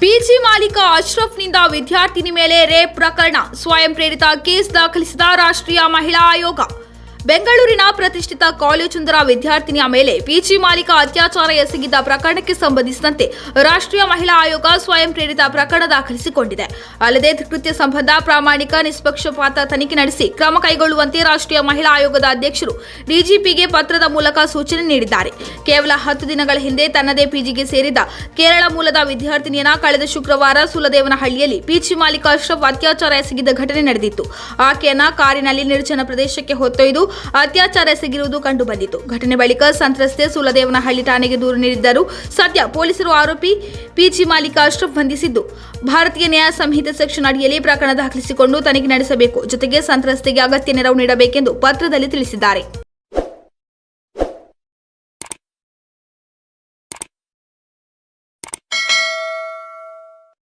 PG ಮಾಲೀಕ ಅಶ್ರಫ್ನಿಂದ ವಿದ್ಯಾರ್ಥಿನಿ ಮೇಲೆ ರೇಪ್ ಪ್ರಕರಣ. ಸ್ವಯಂ ಪ್ರೇರಿತ ಕೇಸ್ ದಾಖಲಿಸಿದ ರಾಷ್ಟ್ರೀಯ ಮಹಿಳಾ ಆಯೋಗ. ಬೆಂಗಳೂರಿನ ಪ್ರತಿಷ್ಠಿತ ಕಾಲೇಜೊಂದರ ವಿದ್ಯಾರ್ಥಿನಿಯ ಮೇಲೆ ಪಿಜಿ ಮಾಲೀಕ ಅತ್ಯಾಚಾರ ಎಸಗಿದ್ದ ಪ್ರಕರಣಕ್ಕೆ ಸಂಬಂಧಿಸಿದಂತೆ ರಾಷ್ಟ್ರೀಯ ಮಹಿಳಾ ಆಯೋಗ ಸ್ವಯಂ ಪ್ರೇರಿತ ಪ್ರಕರಣ ದಾಖಲಿಸಿಕೊಂಡಿದೆ. ಅಲ್ಲದೆ ಕೃತ್ಯ ಸಂಬಂಧ ಪ್ರಾಮಾಣಿಕ ನಿಷ್ಪಕ್ಷಪಾತ ತನಿಖೆ ನಡೆಸಿ ಕ್ರಮ ಕೈಗೊಳ್ಳುವಂತೆ ರಾಷ್ಟ್ರೀಯ ಮಹಿಳಾ ಆಯೋಗದ ಅಧ್ಯಕ್ಷರು ಡಿಜಿಪಿಗೆ ಪತ್ರದ ಮೂಲಕ ಸೂಚನೆ ನೀಡಿದ್ದಾರೆ. ಕೇವಲ ಹತ್ತು ದಿನಗಳ ಹಿಂದೆ ತನ್ನದೇ ಪಿಜಿಗೆ ಸೇರಿದ ಕೇರಳ ಮೂಲದ ವಿದ್ಯಾರ್ಥಿನಿಯನ್ನ ಕಳೆದ ಶುಕ್ರವಾರ ಸುಲದೇವನಹಳ್ಳಿಯಲ್ಲಿ ಪಿಜಿ ಮಾಲೀಕ ಅಶ್ರಫ್ ಅತ್ಯಾಚಾರ ಎಸಗಿದ ಘಟನೆ ನಡೆದಿತ್ತು. ಆಕೆಯನ್ನ ಕಾರಿನಲ್ಲಿ ನಿರ್ಜನ ಪ್ರದೇಶಕ್ಕೆ ಹೊತ್ತೊಯ್ದು ಅತ್ಯಾಚಾರ ಎಸಗಿರುವುದು ಕಂಡುಬಂದಿತು. ಘಟನೆ ಬಳಿಕ ಸಂತ್ರಸ್ತೆ ಸುಲದೇವನಹಳ್ಳಿ ಠಾಣೆಗೆ ದೂರು ನೀಡಿದ್ದರು. ಸದ್ಯ ಪೊಲೀಸರು ಆರೋಪಿ ಪಿಜಿ ಮಾಲೀಕ ಅಶ್ರಫ್ ಬಂಧಿಸಿದ್ದು. ಭಾರತೀಯ ನ್ಯಾಯ ಸಂಹಿತೆ ಸೆಕ್ಷನ್ ಅಡಿಯಲ್ಲಿ ಪ್ರಕರಣ ದಾಖಲಿಸಿಕೊಂಡು ತನಿಖೆ ನಡೆಸಬೇಕು. ಜೊತೆಗೆ ಸಂತ್ರಸ್ತೆಗೆ ಅಗತ್ಯ ನೆರವು ನೀಡಬೇಕೆಂದು ಪತ್ರದಲ್ಲಿ ತಿಳಿಸಿದ್ದಾರೆ.